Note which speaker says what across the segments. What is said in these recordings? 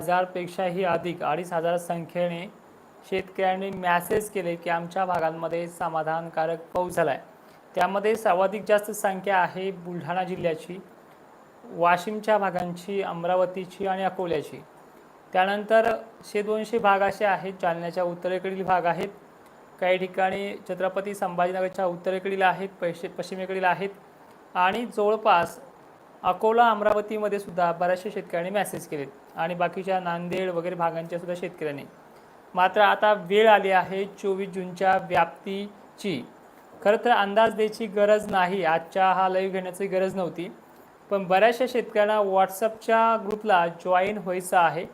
Speaker 1: हजारपेक्षाही अधिक अडीच हजार संख्येने शेतकऱ्यांनी मॅसेज केले की आमच्या भागांमध्ये समाधानकारक पाऊस झाला आहे त्यामध्ये सर्वाधिक जास्त संख्या आहे बुलढाणा जिल्ह्याची वाशिमच्या भागांची अमरावतीची आणि अकोल्याची. त्यानंतर शे दोनशे भाग असे आहेत जालन्याच्या उत्तरेकडील भाग आहेत काही ठिकाणी छत्रपती संभाजीनगरच्या उत्तरेकडील आहेत पैसे पश्चिमेकडील आहेत आणि जवळपास अकोला अमरावतीमध्ये सुद्धा बऱ्याचशा शेतकऱ्यांनी मॅसेज केलेत. आणि बाकीच्या नांदेड वगैरे भागांच्या सुद्धा शेतकऱ्यांनी. मात्र आता वेळ आली आहे चोवीस जूनच्या व्याप्तीची. खरं तर अंदाज द्यायची गरज नाही. आजच्या हा लाईव्ह घेण्याची गरज नव्हती. पण बऱ्याचशा शेतकऱ्यांना व्हॉट्सअपच्या ग्रुपला जॉईन व्हायचं आहे.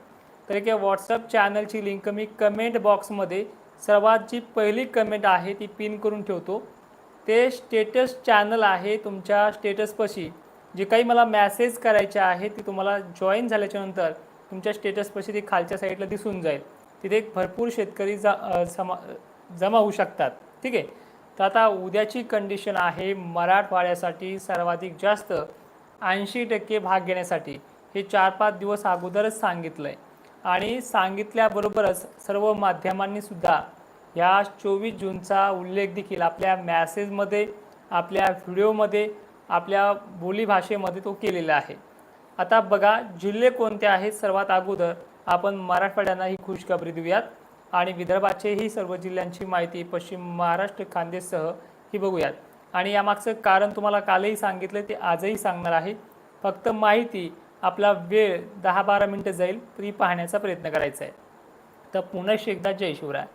Speaker 1: तर एक व्हॉट्सअप चॅनलची लिंक मी कमेंट बॉक्समध्ये सर्वात जी पहिली कमेंट आहे ती पिन करून ठेवतो. ते स्टेटस चॅनल आहे तुमच्या स्टेटसपाशी जे काही मला मॅसेज करायचे आहे ते तुम्हाला जॉईन झाल्याच्यानंतर तुमच्या स्टेटसपाशी ती खालच्या साईडला दिसून जाईल. तिथे भरपूर शेतकरी जा समा जमा होऊ शकतात. ठीक आहे? तर आता उद्याची कंडिशन आहे मराठवाड्यासाठी सर्वाधिक जास्त ऐंशी टक्के भाग घेण्यासाठी. हे चार पाच दिवस अगोदरच सांगितलं आहे आणि सांगितल्याबरोबरच सर्व माध्यमांनीसुद्धा ह्या चोवीस जूनचा उल्लेख देखील आपल्या मॅसेजमध्ये आपल्या व्हिडिओमध्ये आपल्या बोलीभाषेमध्ये तो केलेला आहे. आता बघा जिल्हे कोणते आहेत सर्वात अगोदर? आपण मराठवाड्यांना ही खुशखबरी देऊयात. आणि विदर्भाचेही सर्व जिल्ह्यांची माहिती पश्चिम महाराष्ट्र खानदेशसह ही बघूयात. आणि यामागचं कारण तुम्हाला कालही सांगितलं ते आजही सांगणार आहे. फक्त माहिती आपला वेळ दहा बारा मिनटं जाईल तरी पाहण्याचा प्रयत्न करायचा आहे. तर पुन्हा एकदा जय शिवराय.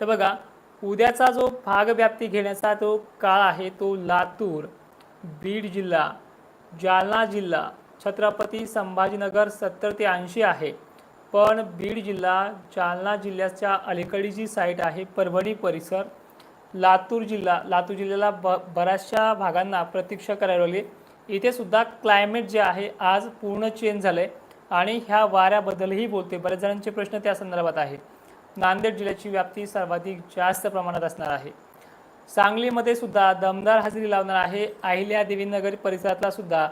Speaker 1: तर बघा उद्याचा जो भागव्याप्ती घेण्याचा जो काळ आहे तो लातूर बीड जिल्हा जालना जिल्हा छत्रपती संभाजीनगर सत्तर ते ऐंशी आहे. पण बीड जिल्हा जालना जिल्ह्याच्या अलीकडची जी साईट आहे परभणी परिसर लातूर जिल्हा लातूर जिल्ह्याला ब बऱ्याचशा भागांना प्रतीक्षा करायला लागली. इथे सुद्धा क्लायमेट जे आहे आज पूर्ण चेंज झालं आहे आणि ह्या वाऱ्याबद्दलही बोलते बऱ्याच जणांचे प्रश्न त्या संदर्भात आहे नांदेड जिल्ह्याची व्याप्ती सर्वाधिक जास्त प्रमाणात असणार आहे. सांगलीमध्ये सुद्धा दमदार हजेरी लावणार आहे. अहिल्या देवीनगर परिसरातला सुद्धा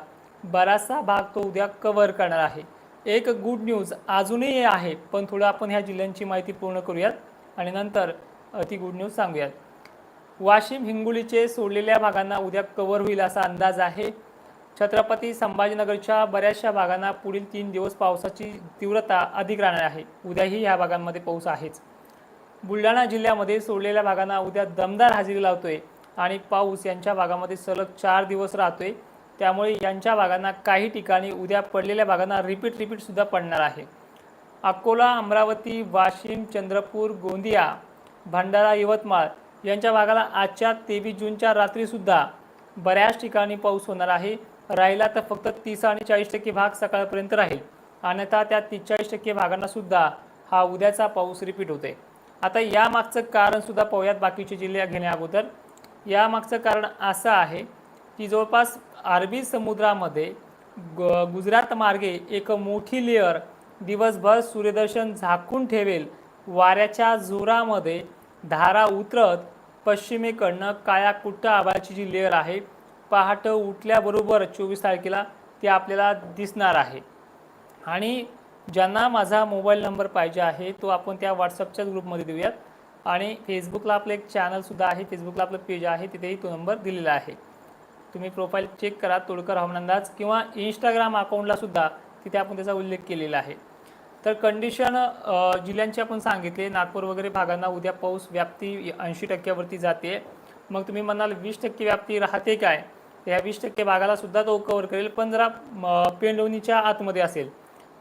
Speaker 1: बराचसा भाग तो उद्या कव्हर करणार आहे. एक गुड न्यूज अजूनही आहे पण थोडं आपण ह्या जिल्ह्यांची माहिती पूर्ण करूयात आणि नंतर ती गुड न्यूज सांगूयात. वाशिम हिंगोलीचे सोडलेल्या भागांना उद्या कव्हर होईल असा अंदाज आहे. छत्रपती संभाजीनगरच्या बऱ्याचशा भागांना पुढील तीन दिवस पावसाची तीव्रता अधिक राहणार आहे. उद्याही ह्या भागांमध्ये पाऊस आहेच. बुलढाणा जिल्ह्यामध्ये सोडलेल्या भागांना उद्या दमदार हजेरी लावतोय आणि पाऊस यांच्या भागामध्ये सलग चार दिवस राहतोय. त्यामुळे यांच्या भागांना काही ठिकाणी उद्या पडलेल्या भागांना रिपीट रिपीटसुद्धा पडणार आहे. अकोला अमरावती वाशिम चंद्रपूर गोंदिया भंडारा यवतमाळ यांच्या भागाला आजच्या तेवीस जूनच्या रात्रीसुद्धा बऱ्याच ठिकाणी पाऊस होणार आहे. राहिला तर फक्त तीस आणि चाळीस टक्के भाग सकाळपर्यंत राहील. अन्यथा त्या तीस चाळीस टक्के भागांनासुद्धा हा उद्याचा पाऊस रिपीट होते आता यामागचं कारण सुद्धा पाहूयात बाकीचे जिल्हे घेण्या अगोदर. यामागचं कारण असं आहे की जवळपास अरबी समुद्रामध्ये ग गुजरात मार्गे एक मोठी लेअर दिवसभर सूर्यदर्शन झाकून ठेवेल. वाऱ्याच्या जोरामध्ये धारा उतरत पश्चिमेकडनं काळ्या कुट्ट आभाळाची जी लेअर आहे पहाटं उठल्याबरोबर चोवीस तारखेला ती आपल्याला दिसणार आहे. आणि ज्यांना माझा मोबाईल नंबर पाहिजे आहे तो आपण त्या व्हॉट्सअपच्याच ग्रुपमध्ये देऊयात. आणि फेसबुकला आपलं एक चॅनलसुद्धा आहे फेसबुकला आपलं पेज आहे तिथेही तो नंबर दिलेला आहे. तुम्ही प्रोफाईल चेक करा तोडकर हवामान अंदाज किंवा इंस्टाग्राम अकाउंटला सुद्धा तिथे आपण त्याचा उल्लेख केलेला आहे. तर कंडिशन जिल्ह्यांची आपण सांगितले नागपूर वगैरे भागांना उद्या पाऊस व्याप्ती ऐंशी टक्क्यावरती जाते. मग तुम्ही म्हणाल वीस टक्के व्याप्ती राहते काय? तर या वीस टक्के भागाला सुद्धा तो कव्हर करेल पण जरा पेंडोनीच्या पेंडवणीच्या आतमध्ये असेल.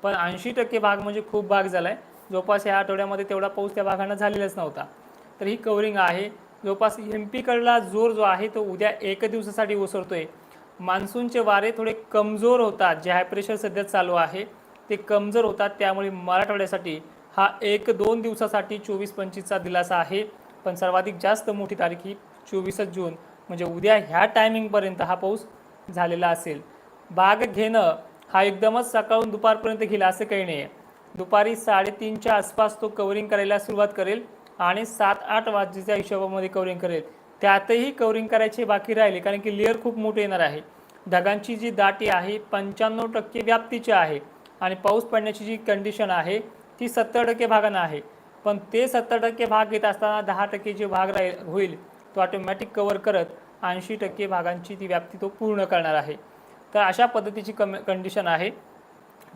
Speaker 1: पण ऐंशी टक्के भाग म्हणजे खूप भाग झाला आहे जवळपास या आठवड्यामध्ये तेवढा पाऊस त्या भागांना झालेलाच नव्हता. तर ही कवरिंग आहे. जवळपास एम पीकडला जोर जो आहे तो उद्या एक दिवसासाठी ओसरतोय. मान्सूनचे वारे थोडे कमजोर होतात जे हाय प्रेशर सध्या चालू आहे ते कमजोर होतात. त्यामुळे मराठवाड्यासाठी हा एक दोन दिवसासाठी चोवीस पंचवीसचा दिलासा आहे. पण सर्वाधिक जास्त मोठी तारीख ही चोवीसच जून म्हणजे उद्या ह्या टायमिंगपर्यंत हा पाऊस झालेला असेल. बाग घेणं हा एकदमच सकाळून दुपारपर्यंत घेईल असं काही नाही आहे दुपारी साडेतीनच्या आसपास तो कवरिंग करायला सुरुवात करेल. आणि सात आठ वाजेच्या हिशोबामध्ये कवरिंग करेल. त्यातही कवरिंग करायचे बाकी राहिले कारण की लेअर खूप मोठे येणार आहे. ढगांची जी दाटी आहे पंच्याण्णव टक्के व्याप्तीची आहे. आणि पाऊस पडण्याची जी कंडिशन आहे ती सत्तर टक्के भागांना आहे. पण ते सत्तर टक्के भाग घेत असताना दहा टक्के जे भाग राहील होईल तो ऑटोमॅटिक कवर करत ऐंशी टक्के भागांची ती व्याप्ती तो पूर्ण करणार आहे. तर अशा पद्धतीची कम कंडिशन आहे.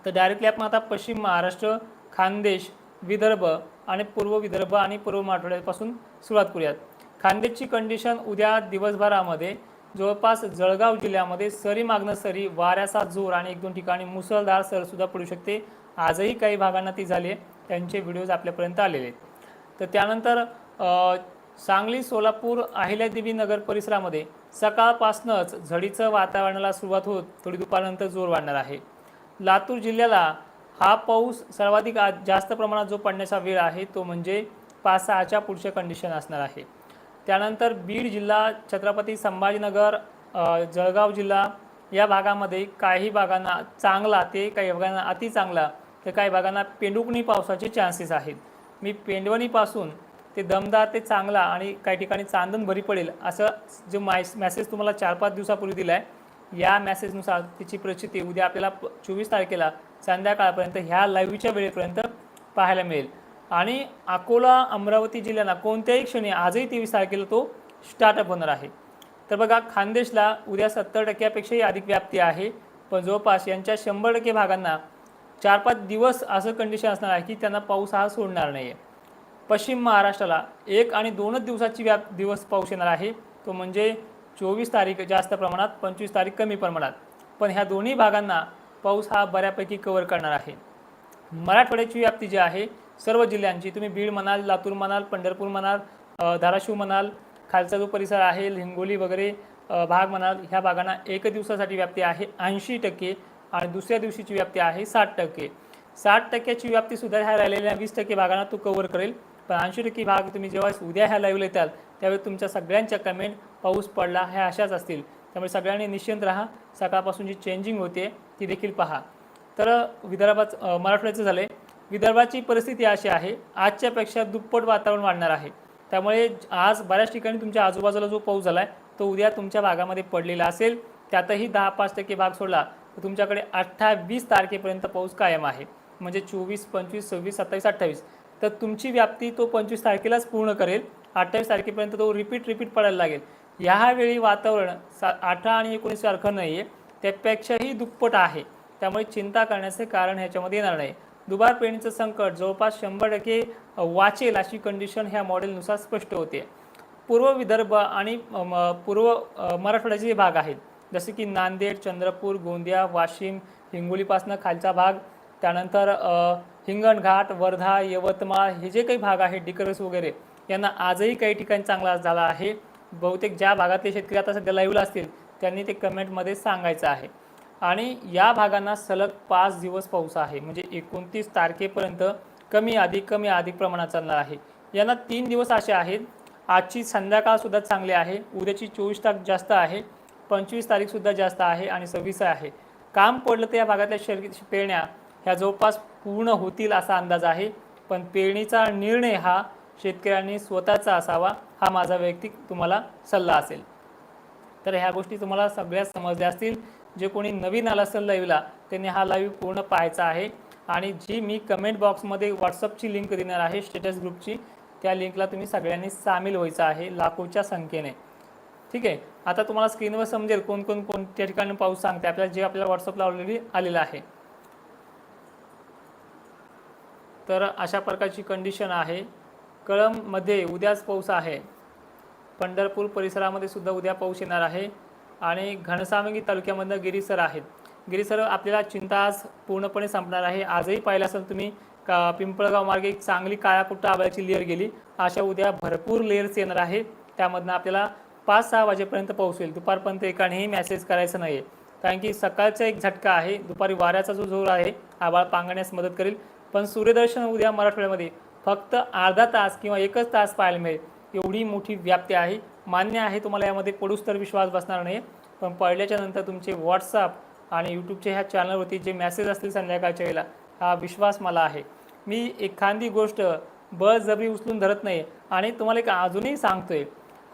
Speaker 1: तर डायरेक्टली आपण आता पश्चिम महाराष्ट्र खानदेश विदर्भ आणि पूर्व विदर्भ आणि पूर्व मराठवाड्यापासून सुरुवात करूयात. खानदेशची कंडिशन उद्या दिवसभरामध्ये जवळपास जळगाव जिल्ह्यामध्ये सरी मागणं सरी वाऱ्याचा जोर आणि एक दोन ठिकाणी मुसळधार सरसुद्धा पडू शकते. आजही काही भागांना ती झाली आहे. त्यांचे व्हिडिओज आपल्यापर्यंत आलेले आहेत. तर त्यानंतर सांगली सोलापूर अहिल्यादेवी नगर परिसरामध्ये सकाळपासूनच झडीचं वातावरणाला सुरुवात होत थोडी दुपारनंतर जोर वाढणार आहे. लातूर जिल्ह्याला हा पाऊस सर्वाधिक आज जास्त प्रमाणात जो पडण्याचा वेळ आहे तो म्हणजे पाच सहाच्या पुढच्या कंडिशन असणार आहे. त्यानंतर बीड जिल्हा छत्रपती संभाजीनगर जळगाव जिल्हा या भागामध्ये काही भागांना चांगला ते काही भागांना अति चांगला तर काही भागांना पेंडुकणी पावसाचे चान्सेस आहेत. मी पेंडवणीपासून ते दमदार ते चांगला आणि काही ठिकाणी चांदण भरी पडेल असं जो माय मॅसेज तुम्हाला चार पाच दिवसापूर्वी दिला आहे या मॅसेजनुसार तिची प्रचिती उद्या आपल्याला चोवीस तारखेला संध्याकाळपर्यंत ह्या लाईव्हच्या वेळेपर्यंत पाहायला मिळेल. आणि अकोला अमरावती जिल्ह्यांना कोणत्याही क्षणी आजही तेवीस तारखेला तो स्टार्टअप होणार आहे. तर बघा खानदेशला उद्या सत्तर टक्क्यापेक्षाही अधिक व्याप्ती आहे. पण जवळपास यांच्या शंभर टक्के भागांना चार पाच दिवस असं कंडिशन असणार आहे की त्यांना पाऊस हा सोडणार नाही आहे पश्चिम महाराष्ट्राला एक आणि दोनच दिवसाची व्याप दिवस पाऊस येणार आहे. तो म्हणजे चोवीस तारीख जास्त प्रमाणात पंचवीस तारीख कमी प्रमाणात. पण ह्या दोन्ही भागांना पाऊस हा बऱ्यापैकी कव्हर करणार आहे. मराठवाड्याची व्याप्ती जी आहे सर्व जिल्ह्यांची तुम्ही बीड म्हणाल लातूर म्हणाल पंढरपूर म्हणाल धाराशिव म्हणाल खालचा जो परिसर आहे हिंगोली वगैरे भाग म्हणाल ह्या भागांना एक दिवसासाठी व्याप्ती आहे ऐंशी टक्के आणि दुसऱ्या दिवशीची व्याप्ती आहे साठ टक्के. साठ टक्क्याची व्याप्तीसुद्धा ह्या राहिलेल्या वीस टक्के भागांना तो कव्हर करेल. पण ऐंशी टक्के भाग तुम्ही जेव्हा उद्या ह्या लाईव्हला येताल त्यावेळी तुमच्या सगळ्यांच्या कमेंट पाऊस पडला ह्या अशाच असतील. त्यामुळे सगळ्यांनी निश्चिंत राहा. सकाळपासून जी चेंजिंग होते ती देखील पहा. तर विदर्भात मराठवाड्याचं झालं आहे विदर्भाची परिस्थिती अशी आहे आजच्यापेक्षा दुप्पट वातावरण वाढणार आहे. त्यामुळे आज बऱ्याच ठिकाणी तुमच्या आजूबाजूला जो पाऊस झाला आहे तो उद्या तुमच्या भागामध्ये पडलेला असेल. त्यातही दहा पाच टक्के भाग सोडला तर तुमच्याकडे अठ्ठावीस तारखेपर्यंत पाऊस कायम आहे. म्हणजे चोवीस पंचवीस सव्वीस सत्तावीस अठ्ठावीस. तर तुमची व्याप्ती तो पंचवीस तारखेलाच पूर्ण करेल. अठ्ठावीस तारखेपर्यंत तो रिपीट रिपीट पडायला लागेल. ह्यावेळी वातावरण सा अठरा आणि एकोणीस सारखं नाही आहे त्यापेक्षाही दुप्पट आहे. त्यामुळे चिंता करण्याचे कारण ह्याच्यामध्ये येणार नाही. दुबार पेरणीचं संकट जवळपास शंभर टक्के वाचेल अशी कंडिशन ह्या मॉडेलनुसार स्पष्ट होते. पूर्व विदर्भ आणि म, पूर्व मराठवाड्याचे जे भाग आहेत जसे की नांदेड चंद्रपूर गोंदिया वाशिम हिंगोलीपासनं खालचा भाग त्यानंतर हिंगणघाट वर्धा यवतमाळ हे जे काही भाग आहेत डिकरस वगैरे यांना आजही काही ठिकाणी चांगला झाला आहे. बहुतेक ज्या भागातले शेतकरी आता सध्या लाईव्हला असतील त्यांनी ते कमेंटमध्ये सांगायचं आहे. आणि या भागांना सलग पाच दिवस पाऊस आहे. म्हणजे एकोणतीस तारखेपर्यंत कमी अधिक कमी अधिक प्रमाणात चालणार आहे. यांना तीन दिवस असे आहेत. आजची संध्याकाळसुद्धा चांगली आहे. उद्याची चोवीस तारीख जास्त आहे. पंचवीस तारीखसुद्धा जास्त आहे आणि सव्वीस आहे. काम पडलं तर या भागातल्या शेर पेरण्या ह्या जवळपास पूर्ण होतील असा अंदाज आहे. पण पेरणीचा निर्णय हा शेतकऱ्यांनी स्वतःचा असावा हा माझा वैयक्तिक तुम्हाला सल्ला असेल. तर ह्या गोष्टी तुम्हाला सगळ्या समजल्या असतील. जे कोणी नवीन आला असेल लाईव्हला त्यांनी हा लाईव्ह पूर्ण पाहायचा आहे. आणि जी मी कमेंट बॉक्समध्ये व्हॉट्सअपची लिंक देणार आहे स्टेटस ग्रुपची त्या लिंकला तुम्ही सगळ्यांनी सामील व्हायचं आहे लाखोच्या संख्येने. ठीक आहे? आता तुम्हाला स्क्रीनवर समजेल कोण कोण कोणत्या ठिकाणी पाऊस सांगते आपल्याला जे आपल्याला व्हॉट्सअपला ऑलरेडी आलेलं आहे. तर अशा प्रकारची कंडिशन आहे. कळंबमध्ये उद्याच पाऊस आहे. पंढरपूर परिसरामध्ये सुद्धा उद्या पाऊस येणार आहे आणि घनसावंगी तालुक्यामधनं गिरीसर आहेत. गिरीसर आपल्याला चिंता आज पूर्णपणे संपणार आहे. आजही पाहिलं असेल तुम्ही का पिंपळगाव मार्गे एक चांगली काळा कुट्टा लेअर गेली. अशा उद्या भरपूर लेअर्स येणार आहे. त्यामधनं आपल्याला पाच सहा वाजेपर्यंत पाऊस होईल दुपारपर्यंत एकानेही मेसेज करायचं नाही आहे कारण की सकाळचा एक झटका आहे. दुपारी वाऱ्याचा जो जोर आहे आबाळ पांगण्यास मदत करेल. पण सूर्यदर्शन उद्या मराठवाड्यामध्ये फक्त अर्धा तास किंवा एकच तास पाहायला मिळेल. एवढी मोठी व्याप्ती आहे. मान्य आहे तुम्हाला यामध्ये पडूस तर विश्वास बसणार नाही. पण पडल्याच्या नंतर तुमचे व्हॉट्सअप आणि यूट्यूबच्या ह्या चॅनलवरती जे मेसेज असतील संध्याकाळच्या वेळेला हा विश्वास मला आहे. मी एखादी गोष्ट बळजबरी उचलून धरत नाही आणि तुम्हाला एक अजूनही सांगतो आहे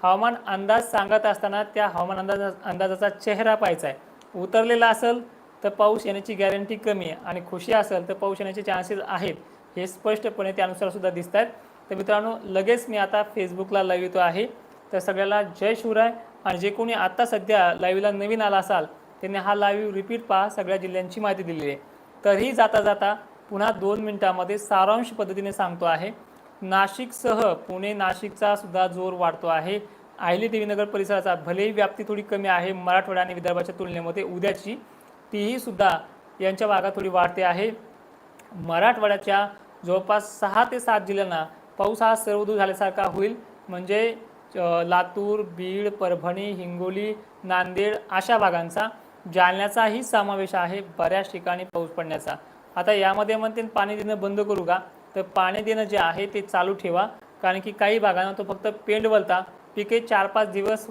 Speaker 1: हवामान अंदाज सांगत असताना त्या हवामान अंदाज अंदाजाचा चेहरा पाहायचा आहे. उतरलेला असेल तर पाऊस येण्याची गॅरंटी कमी आहे आणि खुशी असेल तर पाऊस येण्याचे चान्सेस आहेत. हे स्पष्टपणे त्यानुसार सुद्धा दिसत आहेत तर मित्रांनो लगेच मी आता फेसबुकला लाईव्ह येतो आहे. तर सगळ्याला जय शिवराय. आणि जे कोणी आत्ता सध्या लाईव्हला नवीन आला असाल त्यांनी हा लाईव्ह रिपीट पहा सगळ्या जिल्ह्यांची माहिती दिलेली आहे. तरीही जाता जाता पुन्हा दोन मिनिटामध्ये सारांश पद्धतीने सांगतो आहे. नाशिकसह पुणे नाशिकचा सुद्धा जोर वाढतो आहे. आहिली देवीनगर परिसराचा भलेही व्याप्ती थोडी कमी आहे मराठवाडा आणि विदर्भाच्या तुलनेमध्ये उद्याची तीही सुद्धा यांच्या भागात थोडी वाढते आहे. मराठवाड्याच्या जवळपास सहा ते सात जिल्ह्यांना पाऊस हा सर्वदूर झाल्यासारखा होईल. म्हणजे लातूर बीड परभणी हिंगोली नांदेड अशा भागांचा जालन्याचाही समावेश आहे बऱ्याच ठिकाणी पाऊस पडण्याचा. आता यामध्ये म्हणते पाणी देणं बंद करू का? तर पाणी देणं जे आहे ते चालू ठेवा. कारण की काही भागांना तो फक्त पेंड वलता पिके चार पाच दिवस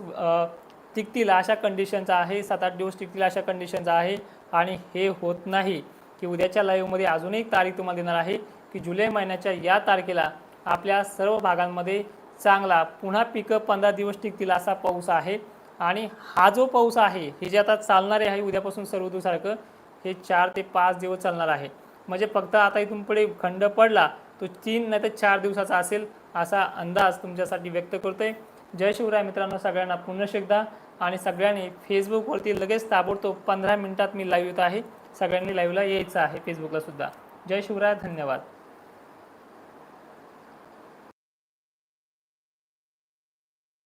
Speaker 1: टिकतील अशा कंडिशनचा आहे. सात आठ दिवस टिकतील अशा कंडिशनचा आहे. आणि हे होत नाही. की उद्याच्या लाईव्हमध्ये अजून एक तारीख तुम्हाला देणार आहे. की जुलै महिन्याच्या या तारखेला आपल्या सर्व भागांमध्ये चांगला पुन्हा पिकं पंधरा दिवस टिकतील असा पाऊस आहे. आणि हा जो पाऊस आहे हे जे आता चालणारे आहे उद्यापासून सर्व दिवसारखं हे चार ते पाच दिवस चालणार आहे. म्हणजे फक्त आता इथून पुढे खंड पडला तो तीन नाही तर चार दिवसाचा असेल असा अंदाज तुमच्यासाठी व्यक्त करतोय. जय शिवराय मित्रांनो सगळ्यांना पुन्हा एकदा. आणि सगळ्यांनी फेसबुकवरती लगेच ताबडतोब पंधरा मिनिटात मी लाईव्ह येत आहे. सगळ्यांनी लाईव्हला यायचं आहे फेसबुकला सुद्धा. जय शिवराय धन्यवाद.